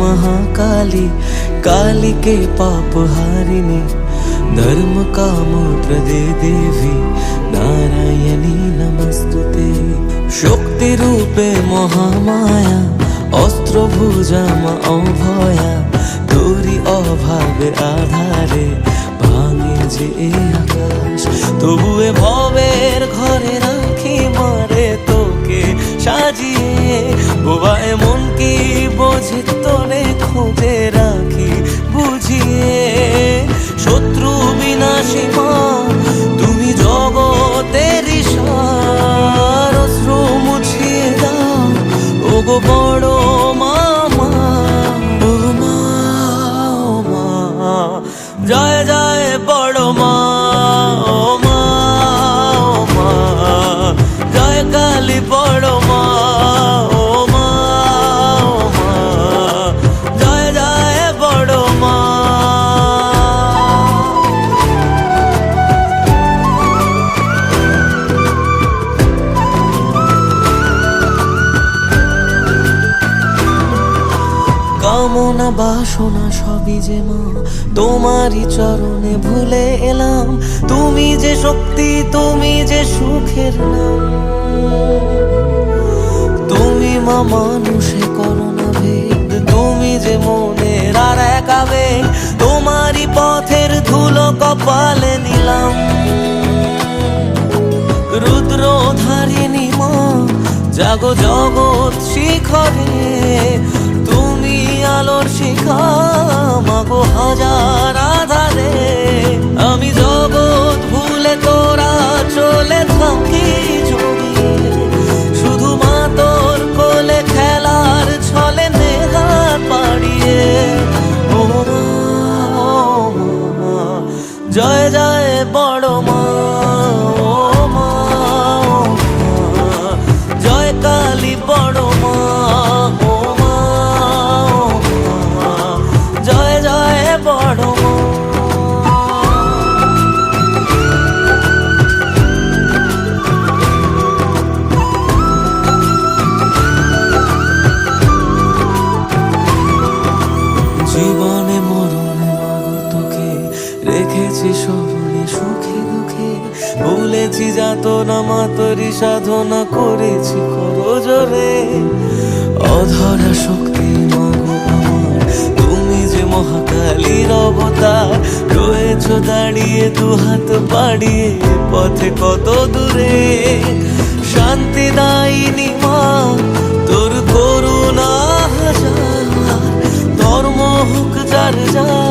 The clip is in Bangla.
महाकाली काली के पाप हारिणी धर्म काम प्रदे देवी नारायणी नमस्तुते শক্তি রূপে মহামায়া অস্ত্র ভুজা মা অভয়া তোরি অভাবে আধারে বোবা এমন কি বোঝে তোরে খুঁজে রাখি বুঝিয়ে। শত্রু বিনাশী কামনা বাসনা সবই যে মা, তোমারই চরণে ভুলে এলাম। তুমি যে শক্তি, তুমি যে সুখের নাম। তুমি মা মানুষে করোনা ভেদ তুমি যে মনের আর এক আবেগ তোমারই পথের ধুলো কপালে নিলাম। রুদ্র ধারিণী মা, জাগো জগৎ শিখরে আলোর শিখা, মাগো হাজার আধারে। আমি জগৎ ভুলে তোরা চলে থাকি শুধু মা তোর কোলে খেলার ছলে নেহাত পাড়িয়ে। জয় জয়। ভুলেছি যাত না মাতরি সাধনা করেছি করজরে অধরা শক্তি মাগো আমার, তুমি যে মহাকালীর অবতার, রয়েছ দাঁড়িয়ে দু হাত বাড়িয়ে পথে কত দূরে। শান্তি দায়িনী মা, তোর করুণা হাজার, ধর্ম হোক যার যার